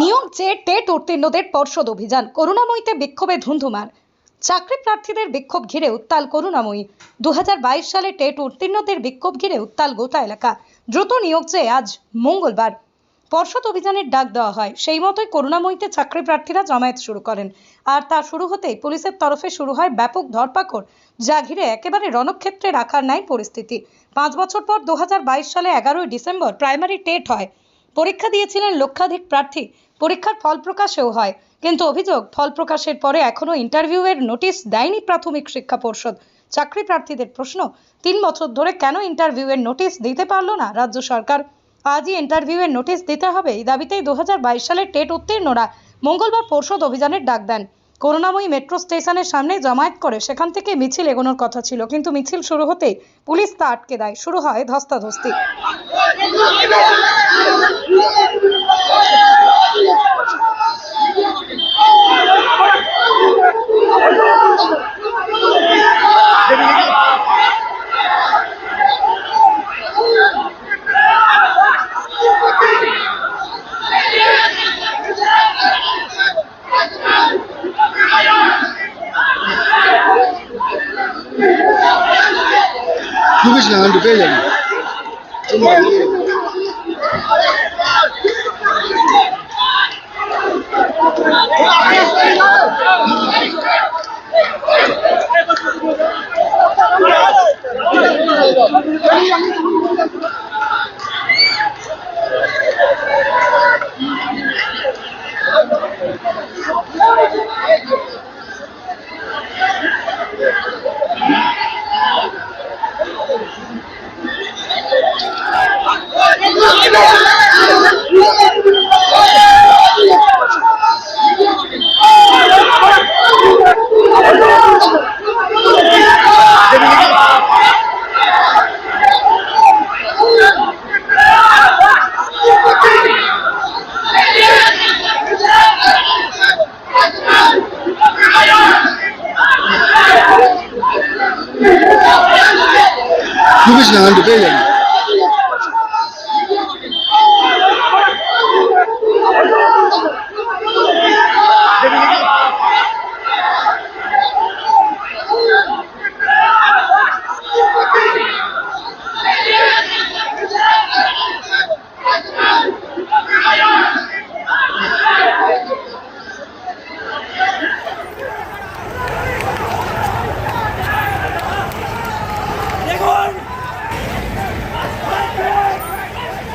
নিয়োগ চেয়ে টেট উত্তীর্ণদের পর্ষদ অভিযান, করুণাময়ীতে বিক্ষোভে ধুন্ধুমার চাকরি প্রার্থীদের বিক্ষোভ ঘিরে উত্তাল করুণাময়ী। দু হাজার বাইশ সালে টেট উত্তীর্ণদের বিক্ষোভ ঘিরে উত্তাল গোটা এলাকা। দ্রুত নিয়োগ চেয়ে আজ মঙ্গলবার পর্ষদ অভিযানের ডাক দেওয়া হয়। সেই মতোই করুণাময়ীতে চাকরি প্রার্থীরা জমায়েত শুরু করেন। আর তা শুরু হতেই পুলিশের তরফে শুরু হয় ব্যাপক ধরপাকড়, যা ঘিরে একেবারে রণক্ষেত্রে রাখার নাই পরিস্থিতি। পাঁচ বছর পর দু সালে এগারোই ডিসেম্বর প্রাইমারি টেট হয়। পরীক্ষা দিয়েছিলেন লক্ষাধিক প্রার্থী। পরীক্ষার ফল প্রকাশেও হয়। কিন্তু অভিযোগ, ফল প্রকাশের পরে এখনও ইন্টারভিউয়ের নোটিশ দেয়নি প্রাথমিক শিক্ষা পর্ষদ। চাকরি প্রার্থীদের প্রশ্ন, তিন বছর ধরে কেন ইন্টারভিউয়ের নোটিশ দিতে পারল না রাজ্য সরকার? আজই ইন্টারভিউয়ের নোটিশ দিতে হবে। এই দাবিতেই দু সালের টেট উত্তীর্ণরা মঙ্গলবার পর্ষদ অভিযানের ডাক দেন। করোনাময়ী মেট্রো স্টেশনের সামনে জমায়েত করে, সেখান থেকে মিছিল এগোনোর কথা ছিল, কিন্তু মিছিল শুরু হতেই পুলিশ তা আটকে দেয়। শুরু হয় ধস্তাধস্তি। চব্বিশ না পেয়ে যাবেন চব্বিশ না ঘণ্টা পেয়ে যাবেন